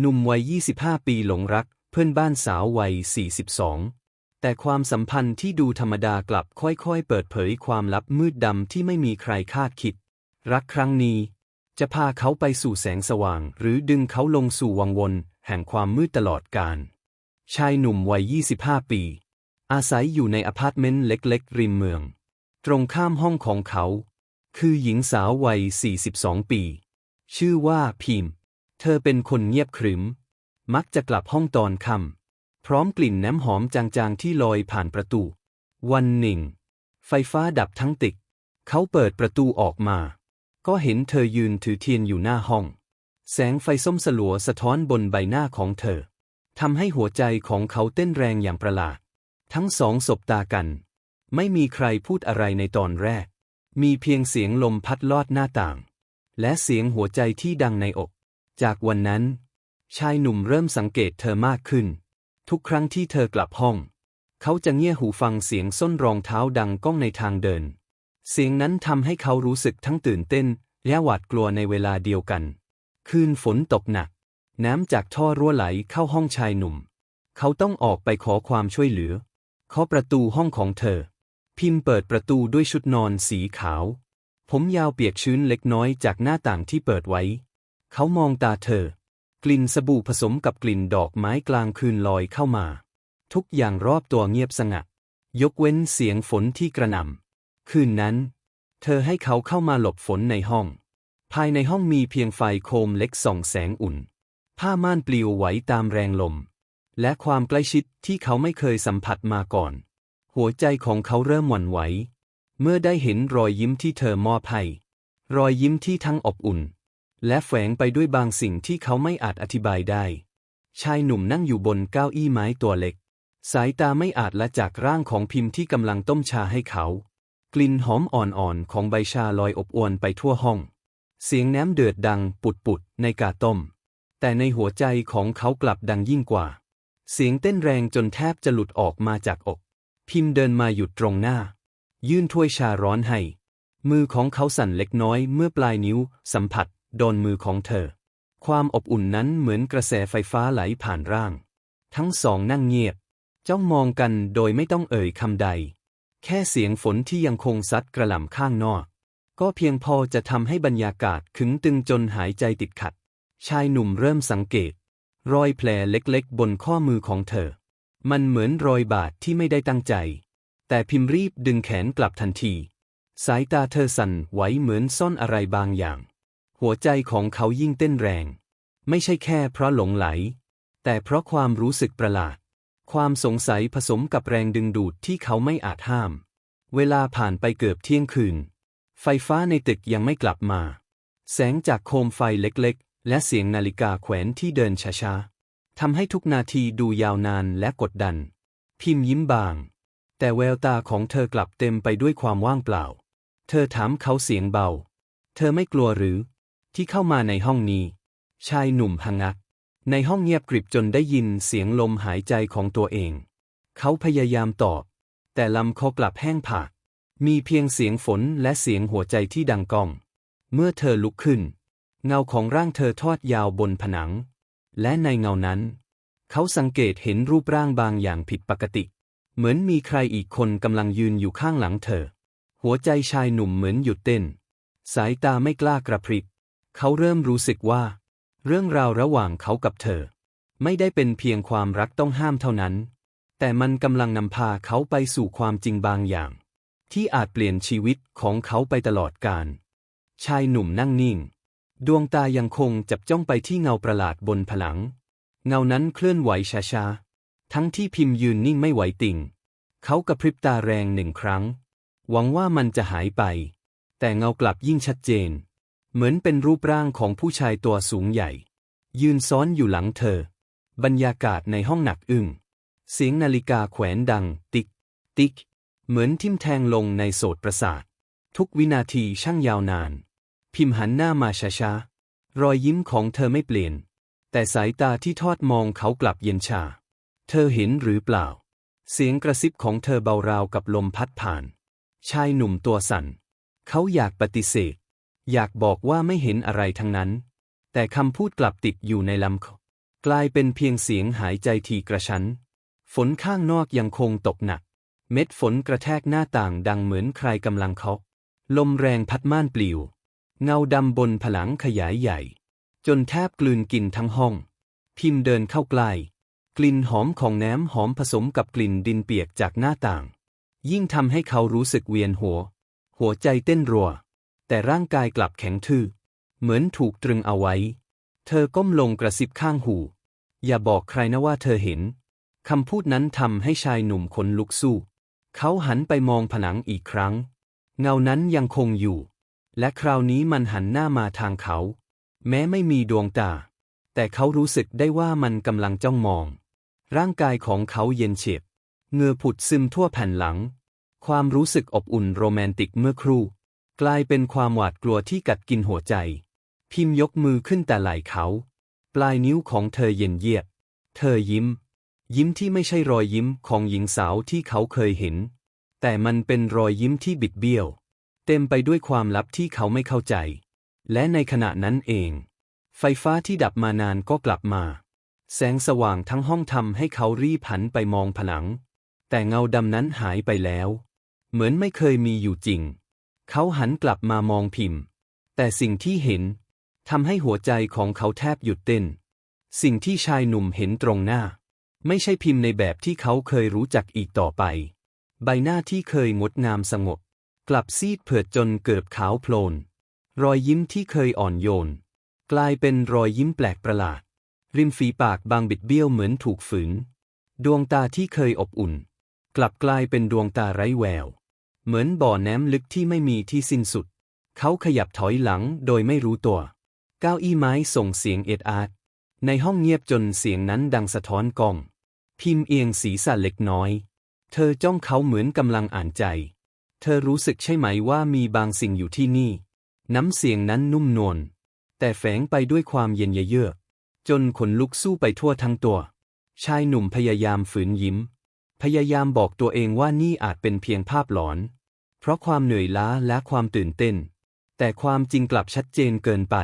หนุ่มวัย 25 ปีหลงรัก เพื่อนบ้านสาววัย 42 แต่ความสัมพันธ์ที่ดูธรรมดากลับค่อยๆ เปิดเผยความลับมืดดำที่ไม่มีใครคาดคิด รักครั้งนี้ จะพาเขาไปสู่แสงสว่าง หรือดึงเขาลงสู่วังวน แห่งความมืดตลอดกาลชายหนุ่มวัย 25 ปี อาศัยอยู่ในอพาร์ตเมนต์เล็กๆ ริมเมือง ตรงข้ามห้องของเขา คือหญิงสาววัย 42 ปี ชื่อว่าพิมพ์ เธอเป็นคนเงียบขรึม มักจะกลับห้องตอนค่ำพร้อมกลิ่นน้ำหอมจางๆที่ลอยผ่านประตู วันหนึ่ง ไฟฟ้าดับทั้งตึก เขาเปิดประตูออกมา ก็เห็นเธอยืนถือเทียนอยู่หน้าห้อง แสงไฟส้มสลัวสะท้อนบนใบหน้าของเธอทำให้หัวใจของเขาเต้นแรงอย่างประหลาด ทั้งสองสบตากัน ไม่มีใครพูดอะไรในตอนแรก มีเพียงเสียงลมพัดลอดหน้าต่าง และเสียงหัวใจที่ดังในอก จากวันนั้น ชายหนุ่มเริ่มสังเกตเธอมากขึ้น ทุกครั้งที่เธอกลับห้อง เขาจะเงี่ยหูฟังเสียงส้นรองเท้าดังก้องในทางเดิน เสียงนั้นทำให้เขารู้สึกทั้งตื่นเต้น และหวาดกลัวในเวลาเดียวกัน คืนฝนตกหนัก น้ำจากท่อรั่วไหลเข้าห้องชายหนุ่ม เขาต้องออกไปขอความช่วยเหลือเคาะประตูห้องของเธอ พิมพ์เปิดประตูด้วยชุดนอนสีขาว ผมยาวเปียกชื้นเล็กน้อยจากหน้าต่างที่เปิดไว้ เขามองตาเธอ กลิ่นสบู่ผสมกับกลิ่นดอกไม้กลางคืนลอยเข้ามา ทุกอย่างรอบตัวเงียบสงัด ยกเว้นเสียงฝนที่กระหน่ำคืนนั้น เธอให้เขาเข้ามาหลบฝนในห้อง ภายในห้องมีเพียงไฟโคมเล็กส่องแสงอุ่น ผ้าม่านปลิวไหวตามแรงลม และความใกล้ชิดที่เขาไม่เคยสัมผัสมาก่อน หัวใจของเขาเริ่มหวั่นไหวเมื่อได้เห็นรอยยิ้มที่เธอมอบให้ รอยยิ้มที่ทั้งอบอุ่น และแฝงไปด้วยบางสิ่งที่เขาไม่อาจอธิบายได้ ชายหนุ่มนั่งอยู่บนเก้าอี้ไม้ตัวเล็ก สายตาไม่อาจละจากร่างของพิมพ์ที่กำลังต้มชาให้เขา กลิ่นหอมอ่อนๆของใบชาลอยอบอวนไปทั่วห้อง เสียงน้ำเดือดดังปุดๆในกาต้ม แต่ในหัวใจของเขากลับดังยิ่งกว่า เสียงเต้นแรงจนแทบจะหลุดออกมาจากอก พิมพ์เดินมาหยุดตรงหน้า ยื่นถ้วยชาร้อนให้ มือของเขาสั่นเล็กน้อยเมื่อปลายนิ้วสัมผัส โดนมือของเธอ ความอบอุ่นนั้นเหมือนกระแสไฟฟ้าไหลผ่านร่าง ทั้งสองนั่งเงียบ จ้องมองกันโดยไม่ต้องเอ่ยคำใด แค่เสียงฝนที่ยังคงซัดกระหล่ำข้างนอก ก็เพียงพอจะทำให้บรรยากาศขึงตึงจนหายใจติดขัด ชายหนุ่มเริ่มสังเกต รอยแผลเล็กๆ บนข้อมือของเธอ มันเหมือนรอยบาดที่ไม่ได้ตั้งใจ แต่พิมพ์รีบดึงแขนกลับทันที สายตาเธอสั่นไหวเหมือนซ่อนอะไรบางอย่าง หัวใจของเขายิ่งเต้นแรง ไม่ใช่แค่เพราะหลงไหล แต่เพราะความรู้สึกประหลาด ความสงสัยผสมกับแรงดึงดูดที่เขาไม่อาจห้าม เวลาผ่านไปเกือบเที่ยงคืน ไฟฟ้าในตึกยังไม่กลับมา แสงจากโคมไฟเล็กๆ และเสียงนาฬิกาแขวนที่เดินช้าๆทำให้ทุกนาทีดูยาวนานและกดดัน พิมพ์ยิ้มบาง แต่แววตาของเธอกลับเต็มไปด้วยความว่างเปล่า เธอถามเขาเสียงเบา เธอไม่กลัวหรือ ที่เข้ามาในห้องนี้ ชายหนุ่มหังัก ในห้องเงียบกริบจนได้ยินเสียงลมหายใจของตัวเอง เขาพยายามตอบ แต่ลำคอกลับแห้งผาก มีเพียงเสียงฝนและเสียงหัวใจที่ดังก้อง เมื่อเธอลุกขึ้น เงาของร่างเธอทอดยาวบนผนัง และในเงานั้น เขาสังเกตเห็นรูปร่างบางอย่างผิดปกติ เหมือนมีใครอีกคนกำลังยืนอยู่ข้างหลังเธอ หัวใจชายหนุ่มเหมือนหยุดเต้น สายตาไม่กล้ากระพริบ เขาเริ่มรู้สึกว่า เรื่องราวระหว่างเขากับเธอ ไม่ได้เป็นเพียงความรักต้องห้ามเท่านั้น แต่มันกำลังนำพาเขาไปสู่ความจริงบางอย่าง ที่อาจเปลี่ยนชีวิตของเขาไปตลอดกาลชายหนุ่มนั่งนิ่ง ดวงตายังคงจับจ้องไปที่เงาประหลาดบนผนัง เงานั้นเคลื่อนไหวช้าๆทั้งที่พิมพ์ยืนนิ่งไม่ไหวติ่ง เขากระพริบตาแรงหนึ่งครั้ง หวังว่ามันจะหายไป แต่เงากลับยิ่งชัดเจน เหมือนเป็นรูปร่างของผู้ชายตัวสูงใหญ่ ยืนซ้อนอยู่หลังเธอ บรรยากาศในห้องหนักอึ้งเสียงนาฬิกาแขวนดัง ติ๊ก ติ๊ก เหมือนทิ่มแทงลงในโสตประสาท ทุกวินาทีช่างยาวนาน พิมพ์หันหน้ามาช้าๆรอยยิ้มของเธอไม่เปลี่ยน แต่สายตาที่ทอดมองเขากลับเย็นชา เธอเห็นหรือเปล่า เสียงกระซิบของเธอเบาราวกับลมพัดผ่าน ชายหนุ่มตัวสั่น เขาอยากปฏิเสธ อยากบอกว่าไม่เห็นอะไรทั้งนั้น แต่คำพูดกลับติดอยู่ในลำคอกลายเป็นเพียงเสียงหายใจทีกระชั้น ฝนข้างนอกยังคงตกหนัก เม็ดฝนกระแทกหน้าต่างดังเหมือนใครกำลังเคาะลมแรงพัดม่านปลิว เงาดำบนผนังขยายใหญ่ จนแทบกลืนกินทั้งห้อง พิมพ์เดินเข้าใกล้กลิ่นหอมของน้ำหอมผสมกับกลิ่นดินเปียกจากหน้าต่าง ยิ่งทำให้เขารู้สึกเวียนหัว หัวใจเต้นรัว แต่ร่างกายกลับแข็งทื่อ เหมือนถูกตรึงเอาไว้ เธอก้มลงกระซิบข้างหู อย่าบอกใครนะว่าเธอเห็น คำพูดนั้นทำให้ชายหนุ่มขนลุกสู้ เขาหันไปมองผนังอีกครั้ง เงานั้นยังคงอยู่ และคราวนี้มันหันหน้ามาทางเขา แม้ไม่มีดวงตา แต่เขารู้สึกได้ว่ามันกำลังจ้องมอง ร่างกายของเขาเย็นเฉียบเงือผุดซึมทั่วแผ่นหลัง ความรู้สึกอบอุ่นโรแมนติกเมื่อครู่ กลายเป็นความหวาดกลัวที่กัดกินหัวใจ พิมพ์ยกมือขึ้นแต่ไหล่เขา ปลายนิ้วของเธอเย็นเยียบ เธอยิ้ม ยิ้มที่ไม่ใช่รอยยิ้มของหญิงสาวที่เขาเคยเห็น แต่มันเป็นรอยยิ้มที่บิดเบี้ยว เต็มไปด้วยความลับที่เขาไม่เข้าใจ และในขณะนั้นเอง ไฟฟ้าที่ดับมานานก็กลับมา แสงสว่างทั้งห้องทำให้เขารีบหันไปมองผนัง แต่เงาดำนั้นหายไปแล้ว เหมือนไม่เคยมีอยู่จริง เขาหันกลับมามองพิมพ์ แต่สิ่งที่เห็นทำให้หัวใจของเขาแทบหยุดเต้น สิ่งที่ชายหนุ่มเห็นตรงหน้า ไม่ใช่พิมพ์ในแบบที่เขาเคยรู้จักอีกต่อไป ใบหน้าที่เคยงดงามสงบ กลับซีดเผือดจนเกือบขาวโพลน รอยยิ้มที่เคยอ่อนโยน กลายเป็นรอยยิ้มแปลกประหลาด ริมฝีปากบางบิดเบี้ยวเหมือนถูกฝืน ดวงตาที่เคยอบอุ่น กลับกลายเป็นดวงตาไร้แวว เหมือนบ่อน้ำลึกที่ไม่มีที่สิ้นสุด เขาขยับถอยหลังโดยไม่รู้ตัว เก้าอี้ไม้ส่งเสียงเอ็ดอาร์ในห้องเงียบจนเสียงนั้นดังสะท้อนกล้อง พิมพ์เอียงศีรษะเล็กน้อย เธอจ้องเขาเหมือนกำลังอ่านใจ เธอรู้สึกใช่ไหมว่ามีบางสิ่งอยู่ที่นี่ น้ำเสียงนั้นนุ่มนวลแต่แฝงไปด้วยความเย็นเยือกจนขนลุกสู้ไปทั่วทั้งตัว ชายหนุ่มพยายามฝืนยิ้ม พยายามบอกตัวเองว่านี่อาจเป็นเพียงภาพหลอน ราะความเหนื่อยล้าและความตื่นเต้น แต่ความจริงกลับชัดเจนเกินไป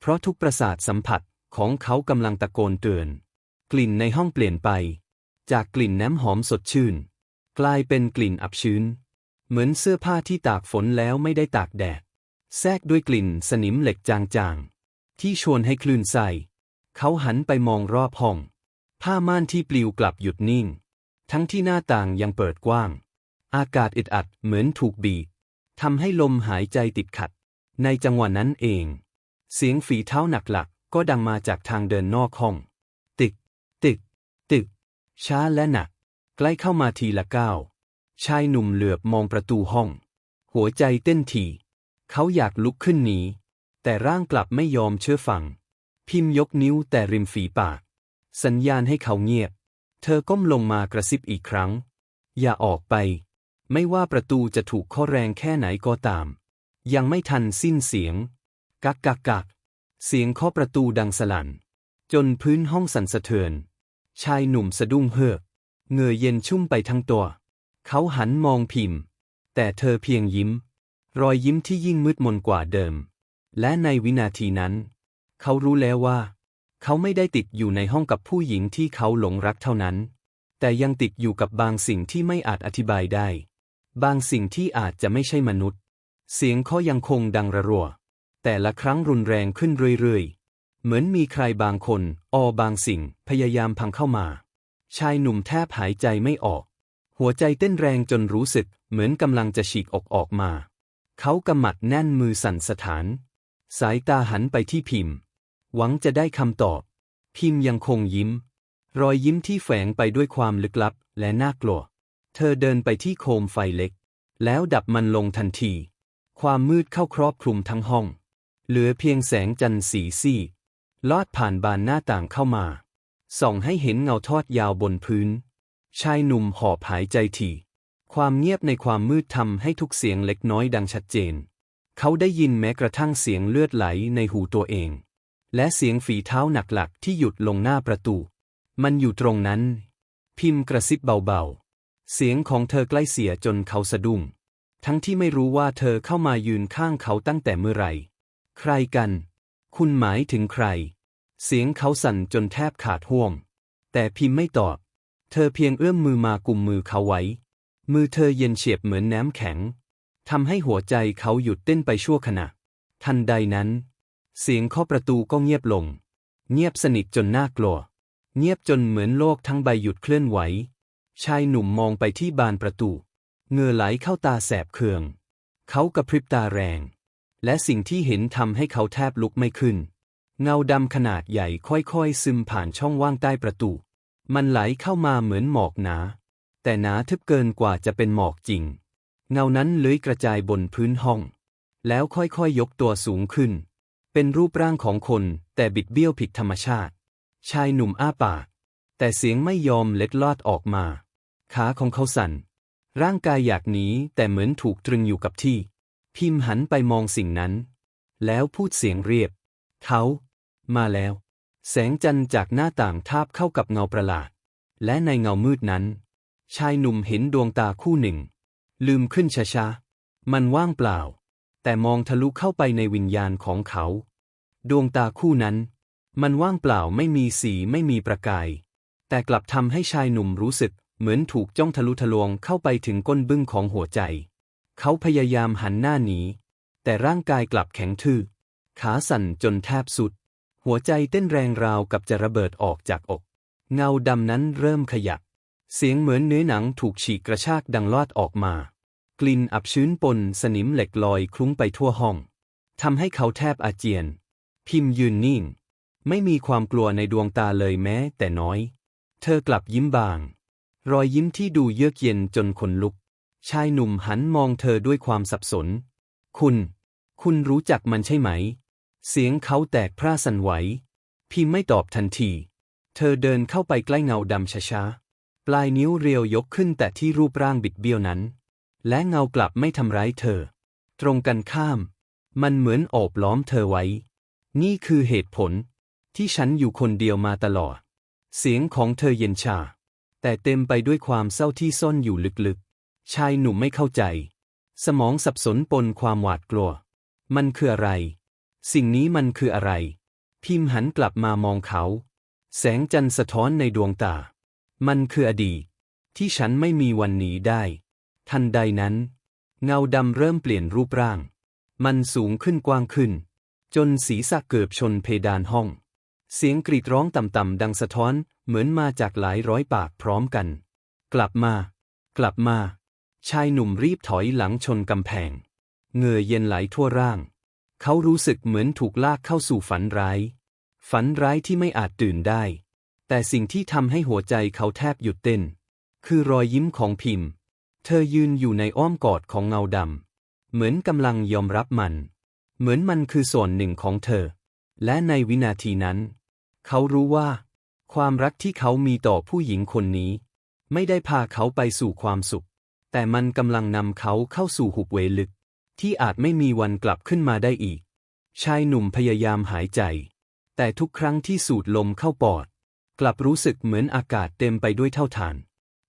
เพราะทุกประสาทสัมผัสของเขากำลังตะโกนเตือน กลิ่นในห้องเปลี่ยนไป จากกลิ่นน้ำหอมสดชื่น กลายเป็นกลิ่นอับชื้น เหมือนเสื้อผ้าที่ตากฝนแล้วไม่ได้ตากแดด แทรกด้วยกลิ่นสนิมเหล็กจางๆ ที่ชวนให้คลื่นไส้เขาหันไปมองรอบห้อง ผ้าม่านที่ปลิวกลับหยุดนิ่ง ทั้งที่หน้าต่างยังเปิดกว้าง อากาศอึดอัดเหมือนถูกบีบทำให้ลมหายใจติดขัด ในจังหวะนั้นเอง เสียงฝีเท้าหนักหลักก็ดังมาจากทางเดินนอกห้อง ตึก ตึก ตึก ช้าและหนัก ใกล้เข้ามาทีละก้าวชายหนุ่มเหลือบมองประตูห้อง หัวใจเต้นถี่ เขาอยากลุกขึ้นหนีแต่ร่างกลับไม่ยอมเชื่อฟัง พิมพ์ยกนิ้วแต่ริมฝีปาก สัญญาณให้เขาเงียบ เธอก้มลงมากระซิบอีกครั้ง อย่าออกไป ไม่ว่าประตูจะถูกข้อแรงแค่ไหนก็ตาม ยังไม่ทันสิ้นเสียง กักกักกัก เสียงเคาะประตูดังสลั่น จนพื้นห้องสั่นสะเทือน ชายหนุ่มสะดุ้งเฮือกเงื่อเย็นชุ่มไปทั้งตัว เขาหันมองพิมพ์ แต่เธอเพียงยิ้ม รอยยิ้มที่ยิ่งมืดมนกว่าเดิม และในวินาทีนั้น เขารู้แล้วว่า เขาไม่ได้ติดอยู่ในห้องกับผู้หญิงที่เขาหลงรักเท่านั้น แต่ยังติดอยู่กับบางสิ่งที่ไม่อาจอธิบายได้ บางสิ่งที่อาจจะไม่ใช่มนุษย์ เสียงเขายังคงดังระรัว แต่ละครั้งรุนแรงขึ้นเรื่อยๆ เหมือนมีใครบางคน ออบางสิ่ง พยายามพังเข้ามา ชายหนุ่มแทบหายใจไม่ออก หัวใจเต้นแรงจนรู้สึก เหมือนกำลังจะฉีกออกออกมา เขากำมัดแน่นมือสั่นสถาน สายตาหันไปที่พิมพ์ หวังจะได้คำตอบ พิมพ์ยังคงยิ้ม รอยยิ้มที่แฝงไปด้วยความลึกลับและน่ากลัว เธอเดินไปที่โคมไฟเล็ก แล้วดับมันลงทันที ความมืดเข้าครอบคลุมทั้งห้อง เหลือเพียงแสงจันทร์สีซีลอดผ่านบานหน้าต่างเข้ามา ส่องให้เห็นเงาทอดยาวบนพื้น ชายหนุ่มหอบหายใจถี่ ความเงียบในความมืดทำให้ทุกเสียงเล็กน้อยดังชัดเจน เขาได้ยินแม้กระทั่งเสียงเลือดไหลในหูตัวเอง และเสียงฝีเท้าหนักหลักที่หยุดลงหน้าประตู มันอยู่ตรงนั้น พิมพ์กระซิบเบาๆ เสียงของเธอใกล้เสียจนเขาสะดุ้ง ทั้งที่ไม่รู้ว่าเธอเข้ามายืนข้างเขาตั้งแต่เมื่อไหร่ ใครกัน คุณหมายถึงใคร เสียงเขาสั่นจนแทบขาดห่วง แต่พิมพ์ไม่ตอบ เธอเพียงเอื้อมมือมากุมมือเขาไว้ มือเธอเย็นเฉียบเหมือนน้ำแข็ง ทำให้หัวใจเขาหยุดเต้นไปชั่วขณะ ทันใดนั้น เสียงเคาะประตูก็เงียบลง เงียบสนิทจนน่ากลัว เงียบจนเหมือนโลกทั้งใบหยุดเคลื่อนไหว ชายหนุ่มมองไปที่บานประตู เงือไหลเข้าตาแสบเคือง เขากระพริบตาแรง และสิ่งที่เห็นทำให้เขาแทบลุกไม่ขึ้น เงาดำขนาดใหญ่ค่อยๆ ซึมผ่านช่องว่างใต้ประตู มันไหลเข้ามาเหมือนหมอกหนา แต่หนาทึบเกินกว่าจะเป็นหมอกจริง เงานั้นเลื้อยกระจายบนพื้นห้อง แล้วค่อยๆยกตัวสูงขึ้น เป็นรูปร่างของคนแต่บิดเบี้ยวผิดธรรมชาติ ชายหนุ่มอ้าปากแต่เสียงไม่ยอมเล็ดลอดออกมา ขาของเขาสั่น ร่างกายอยากหนีแต่เหมือนถูกตรึงอยู่กับที่ พิมพ์หันไปมองสิ่งนั้น แล้วพูดเสียงเรียบ เขา มาแล้ว แสงจันทร์จากหน้าต่างทาบเข้ากับเงาประหลาด และในเงามืดนั้น ชายหนุ่มเห็นดวงตาคู่หนึ่ง ลืมขึ้นช้าๆ มันว่างเปล่า แต่มองทะลุเข้าไปในวิญญาณของเขา ดวงตาคู่นั้น มันว่างเปล่าไม่มีสีไม่มีประกาย แต่กลับทำให้ชายหนุ่มรู้สึก เหมือนถูกจ้องทะลุทะลวงเข้าไปถึงก้นบึ้งของหัวใจ เขาพยายามหันหน้าหนีแต่ร่างกายกลับแข็งทื่อ ขาสั่นจนแทบสุด หัวใจเต้นแรงราวกับจะระเบิดออกจากอก เงาดำนั้นเริ่มขยับ เสียงเหมือนเนื้อหนังถูกฉีกกระชากดังลอดออกมา กลิ่นอับชื้นปนสนิมเหล็กลอยคลุ้งไปทั่วห้องทำให้เขาแทบอาเจียน พิมพ์ยืนนิ่ง ไม่มีความกลัวในดวงตาเลยแม้แต่น้อย เธอกลับยิ้มบาง รอยยิ้มที่ดูเยือกเย็นจนขนลุก ชายหนุ่มหันมองเธอด้วยความสับสน คุณ คุณรู้จักมันใช่ไหม เสียงเขาแตกพร่าสั่นไหว พิมไม่ตอบทันที เธอเดินเข้าไปใกล้เงาดำช้าๆ ปลายนิ้วเรียวยกขึ้นแต่ที่รูปร่างบิดเบี้ยวนั้น และเงากลับไม่ทำร้ายเธอ ตรงกันข้าม มันเหมือนโอบล้อมเธอไว้ นี่คือเหตุผลที่ฉันอยู่คนเดียวมาตลอด เสียงของเธอเย็นชา แต่เต็มไปด้วยความเศร้าที่ซ่อนอยู่ลึกๆ ชายหนุ่มไม่เข้าใจ สมองสับสนปนความหวาดกลัว มันคืออะไร สิ่งนี้มันคืออะไร พิมหันกลับมามองเขา แสงจันทร์สะท้อนในดวงตา มันคืออดีต ที่ฉันไม่มีวันหนีได้ ทันใดนั้น เงาดำเริ่มเปลี่ยนรูปร่าง มันสูงขึ้นกว้างขึ้น จนศีรษะเกือบชนเพดานห้อง เสียงกรีดร้องต่ำๆดังสะท้อน เหมือนมาจากหลายร้อยปากพร้อมกัน กลับมา กลับมา ชายหนุ่มรีบถอยหลังชนกำแพงเงื่อเย็นไหลทั่วร่าง เขารู้สึกเหมือนถูกลากเข้าสู่ฝันร้าย ฝันร้ายที่ไม่อาจตื่นได้ แต่สิ่งที่ทำให้หัวใจเขาแทบหยุดเต้น คือรอยยิ้มของพิมพ์ เธอยืนอยู่ในอ้อมกอดของเงาดำเหมือนกำลังยอมรับมัน เหมือนมันคือส่วนหนึ่งของเธอ และในวินาทีนั้น เขารู้ว่า ความรักที่เขามีต่อผู้หญิงคนนี้ ไม่ได้พาเขาไปสู่ความสุข แต่มันกำลังนำเขาเข้าสู่หุบเหวลึก ที่อาจไม่มีวันกลับขึ้นมาได้อีก ชายหนุ่มพยายามหายใจ แต่ทุกครั้งที่สูดลมเข้าปอด กลับรู้สึกเหมือนอากาศเต็มไปด้วยเท่าฐาน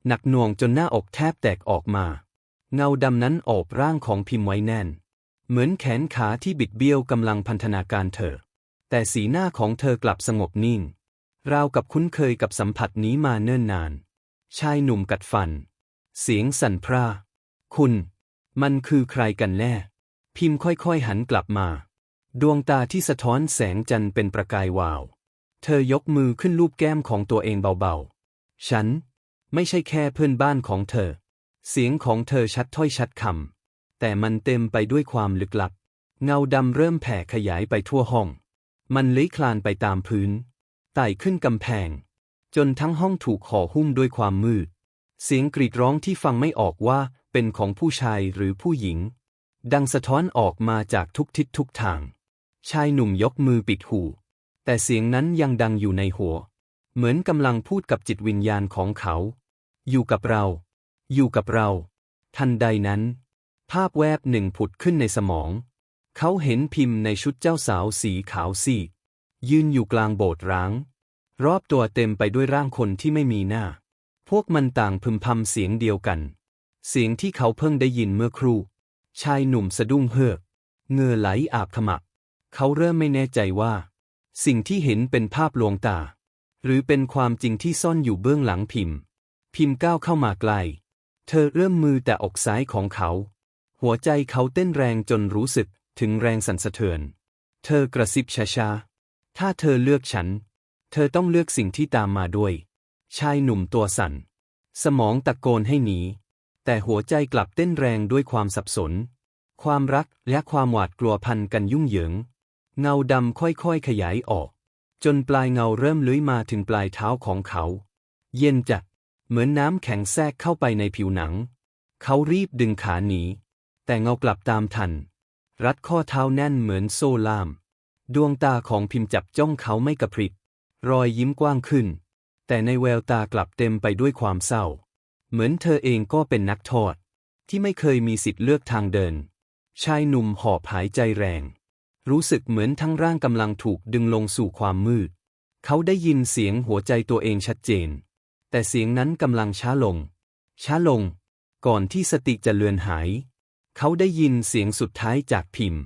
หนักหน่วงจนหน้าอกแทบแตกออกมา เงาดำนั้นโอบร่างของพิมพ์ไว้แน่น เหมือนแขนขาที่บิดเบี้ยวกำลังพันธนาการเธอ แต่สีหน้าของเธอกลับสงบนิ่ง ราวกับคุ้นเคยกับสัมผัสนี้มาเนิ่นนาน ชายหนุ่มกัดฟัน เสียงสั่นพร่า คุณ มันคือใครกันแน่ พิมพ์ค่อยๆหันกลับมา ดวงตาที่สะท้อนแสงจันทร์เป็นประกายวาว เธอยกมือขึ้นลูบแก้มของตัวเองเบาๆ ฉัน ไม่ใช่แค่เพื่อนบ้านของเธอ เสียงของเธอชัดถ้อยชัดคำ แต่มันเต็มไปด้วยความลึกลับ เงาดำเริ่มแผ่ขยายไปทั่วห้อง มันเลื้อยคลานไปตามพื้น ไต่ขึ้นกำแพง จนทั้งห้องถูกห่อหุ้มด้วยความมืด เสียงกรีดร้องที่ฟังไม่ออกว่าเป็นของผู้ชายหรือผู้หญิง ดังสะท้อนออกมาจากทุกทิศทุกทาง ชายหนุ่มยกมือปิดหู แต่เสียงนั้นยังดังอยู่ในหัว เหมือนกำลังพูดกับจิตวิญญาณของเขา อยู่กับเรา อยู่กับเรา ทันใดนั้น ภาพแวบหนึ่งผุดขึ้นในสมอง เขาเห็นพิมพ์ในชุดเจ้าสาวสีขาวซีด ยืนอยู่กลางโบสถ์ร้าง รอบตัวเต็มไปด้วยร่างคนที่ไม่มีหน้า พวกมันต่างพึมพำเสียงเดียวกัน เสียงที่เขาเพิ่งได้ยินเมื่อครู่ ชายหนุ่มสะดุ้งเฮือกเงือไหลอาบขมักเขาเริ่มไม่แน่ใจว่า สิ่งที่เห็นเป็นภาพลวงตา หรือเป็นความจริงที่ซ่อนอยู่เบื้องหลังพิมพ์ พิมพ์ก้าวเข้ามาไกล เธอเริ่มมือแต่อกซ้ายของเขา หัวใจเขาเต้นแรงจนรู้สึกถึงแรงสั่นสะเทือน เธอกระซิบช้าๆ ถ้าเธอเลือกฉัน เธอต้องเลือกสิ่งที่ตามมาด้วย ชายหนุ่มตัวสั่น สมองตะโกนให้หนี แต่หัวใจกลับเต้นแรงด้วยความสับสน ความรักและความหวาดกลัวพันกันยุ่งเหยิง เงาดำค่อยๆขยายออก จนปลายเงาเริ่มเลื้อยมาถึงปลายเท้าของเขา เย็นจัด เหมือนน้ำแข็งแทรกเข้าไปในผิวหนัง เขารีบดึงขาหนี แต่เงากลับตามทัน รัดข้อเท้าแน่นเหมือนโซ่ล่าม ดวงตาของพิมพ์จับจ้องเขาไม่กระพริบ รอยยิ้มกว้างขึ้น แต่ในแววตากลับเต็มไปด้วยความเศร้า เหมือนเธอเองก็เป็นนักโทษที่ไม่เคยมีสิทธิ์เลือกทางเดิน ชายหนุ่มหอบหายใจแรง รู้สึกเหมือนทั้งร่างกำลังถูกดึงลงสู่ความมืด เขาได้ยินเสียงหัวใจตัวเองชัดเจน แต่เสียงนั้นกำลังช้าลง ช้าลง ก่อนที่สติจะเลือนหาย เขาได้ยินเสียงสุดท้ายจากพิมพ์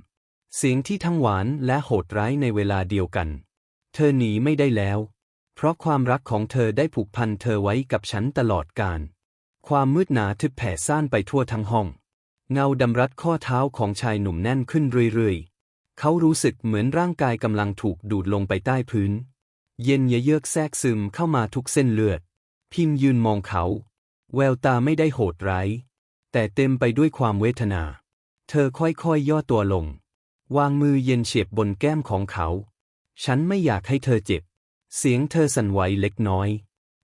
เสียงที่ทั้งหวานและโหดร้ายในเวลาเดียวกัน เธอหนีไม่ได้แล้ว เพราะความรักของเธอได้ผูกพันเธอไว้กับฉันตลอดกาล ความมืดหนาทึบแผ่ซ่านไปทั่วทั้งห้อง เงาดำรัดข้อเท้าของชายหนุ่มแน่นขึ้นเรื่อยๆ เขารู้สึกเหมือนร่างกายกำลังถูกดูดลงไปใต้พื้น เย็นเยือกแทรกซึมเข้ามาทุกเส้นเลือด พิมพ์ยืนมองเขา แววตาไม่ได้โหดร้าย แต่เต็มไปด้วยความเวทนา เธอค่อยๆย่อตัวลง วางมือเย็นเฉียบบนแก้มของเขา ฉันไม่อยากให้เธอเจ็บ เสียงเธอสั่นไหวเล็กน้อย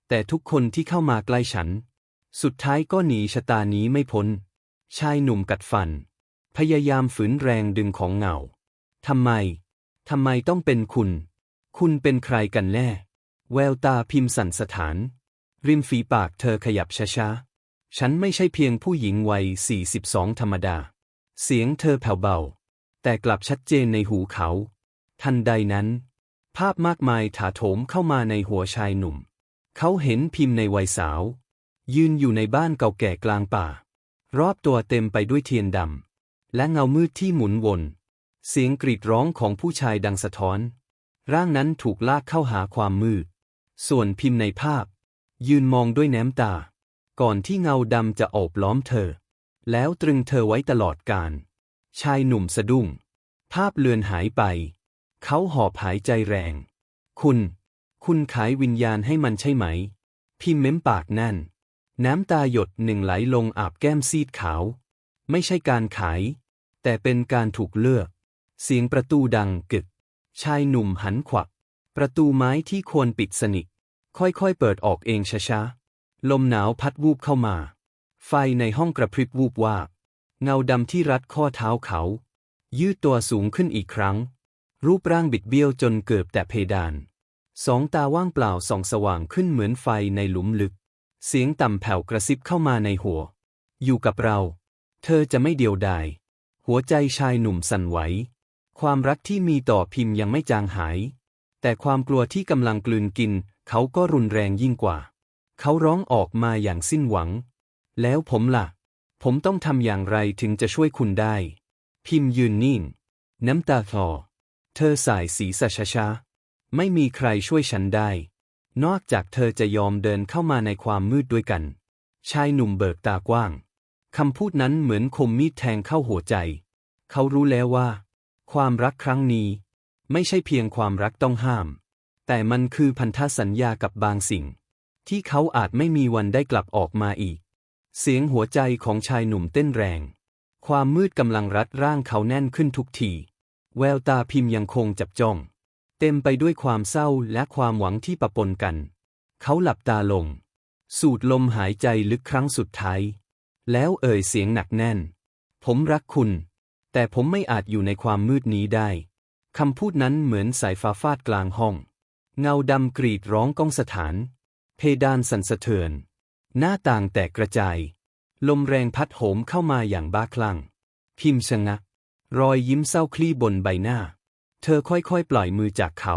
แต่ทุกคนที่เข้ามาใกล้ฉัน สุดท้ายก็หนีชะตานี้ไม่พ้น ชายหนุ่มกัดฟัน พยายามฝืนแรงดึงของเงา ทำไม ทำไมต้องเป็นคุณ คุณเป็นใครกันแน่ แววตาพิมพ์สั่นสถาน ริมฝีปากเธอขยับช้าๆ ฉันไม่ใช่เพียงผู้หญิงวัย 42 ธรรมดา เสียงเธอแผ่วเบา แต่กลับชัดเจนในหูเขา ทันใดนั้น ภาพมากมายถาโถมเข้ามาในหัวชายหนุ่ม เขาเห็นพิมพ์ในวัยสาว ยืนอยู่ในบ้านเก่าแก่กลางป่า รอบตัวเต็มไปด้วยเทียนดำและเงามืดที่หมุนวน เสียงกรีดร้องของผู้ชายดังสะท้อน ร่างนั้นถูกลากเข้าหาความมืด ส่วนพิมพ์ในภาพ ยืนมองด้วยแนมตา ก่อนที่เงาดำจะโอบล้อมเธอ แล้วตรึงเธอไว้ตลอดกาล ชายหนุ่มสะดุ้ง ภาพเลือนหายไป เขาหอบหายใจแรง คุณ คุณขายวิญญาณให้มันใช่ไหม พิมเม้มปากแน่น น้ำตาหยดหนึ่งไหลลงอาบแก้มซีดขาว ไม่ใช่การขาย แต่เป็นการถูกเลือก เสียงประตูดังกึก ชายหนุ่มหันขวับประตูไม้ที่ควรปิดสนิท ค่อยๆเปิดออกเองช้าๆลมหนาวพัดวูบเข้ามา ไฟในห้องกระพริบวูบวาบ เงาดำที่รัดข้อเท้าเขา ยืดตัวสูงขึ้นอีกครั้ง รูปร่างบิดเบี้ยวจนเกือบแต่เพดาน สองตาว่างเปล่าส่องสว่างขึ้นเหมือนไฟในหลุมลึก เสียงต่ำแผ่วกระซิบเข้ามาในหัว อยู่กับเรา เธอจะไม่เดียวดาย หัวใจชายหนุ่มสั่นไหว ความรักที่มีต่อพิมพ์ยังไม่จางหาย แต่ความกลัวที่กำลังกลืนกิน เขาก็รุนแรงยิ่งกว่า เขาร้องออกมาอย่างสิ้นหวัง แล้วผมล่ะ ผมต้องทำอย่างไรถึงจะช่วยคุณได้ พิมพ์ยืนนิ่ง น้ำตาคลอ เธอสายสีสะช้าๆไม่มีใครช่วยฉันได้ นอกจากเธอจะยอมเดินเข้ามาในความมืดด้วยกัน ชายหนุ่มเบิกตากว้าง คำพูดนั้นเหมือนคมมีดแทงเข้าหัวใจ เขารู้แล้วว่า ความรักครั้งนี้ ไม่ใช่เพียงความรักต้องห้าม แต่มันคือพันธสัญญากับบางสิ่ง ที่เขาอาจไม่มีวันได้กลับออกมาอีก เสียงหัวใจของชายหนุ่มเต้นแรง ความมืดกำลังรัดร่างเขาแน่นขึ้นทุกที แววตาพิมพ์ยังคงจับจ้อง เต็มไปด้วยความเศร้าและความหวังที่ปะปนกัน เขาหลับตาลง สูดลมหายใจลึกครั้งสุดท้าย แล้วเอ่ยเสียงหนักแน่น ผมรักคุณ แต่ผมไม่อาจอยู่ในความมืดนี้ได้ คำพูดนั้นเหมือนสายฟ้าฟาดกลางห้อง เงาดำกรีดร้องก้องสถาน เพดานสั่นสะเทือน หน้าต่างแตกกระจาย ลมแรงพัดโหมเข้ามาอย่างบ้าคลั่ง พิมชะงัก รอยยิ้มเศร้าคลี่บนใบหน้า เธอค่อยๆ ปล่อยมือจากเขา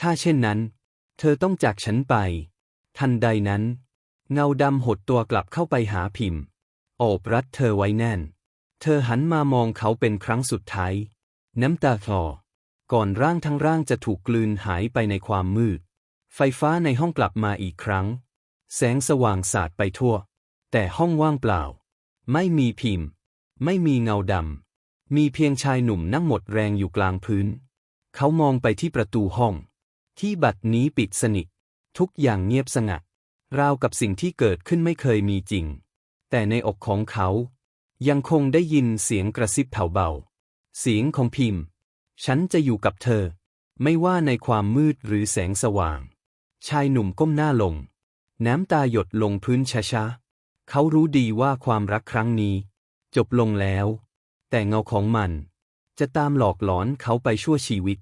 ถ้าเช่นนั้น เธอต้องจากฉันไป ทันใดนั้น เงาดำหดตัวกลับเข้าไปหาพิมพ์โอบรัดเธอไว้แน่น เธอหันมามองเขาเป็นครั้งสุดท้าย น้ำตาคลอ ก่อนร่างทั้งร่างจะถูกกลืนหายไปในความมืด ไฟฟ้าในห้องกลับมาอีกครั้ง แสงสว่างสาดไปทั่ว แต่ห้องว่างเปล่า ไม่มีพิมพ์ ไม่มีเงาดำ มีเพียงชายหนุ่มนั่งหมดแรงอยู่กลางพื้น เขามองไปที่ประตูห้อง ที่บัดนี้ปิดสนิท ทุกอย่างเงียบสงัด ราวกับสิ่งที่เกิดขึ้นไม่เคยมีจริง แต่ในอกของเขา ยังคงได้ยินเสียงกระซิบแผ่วเบา เสียงของพิมพ์ ฉันจะอยู่กับเธอ ไม่ว่าในความมืดหรือแสงสว่าง ชายหนุ่มก้มหน้าลง น้ำตาหยดลงพื้นช้าๆ เขารู้ดีว่าความรักครั้งนี้ จบลงแล้ว แต่เงาของมัน จะตามหลอกหลอนเขาไปชั่วชีวิต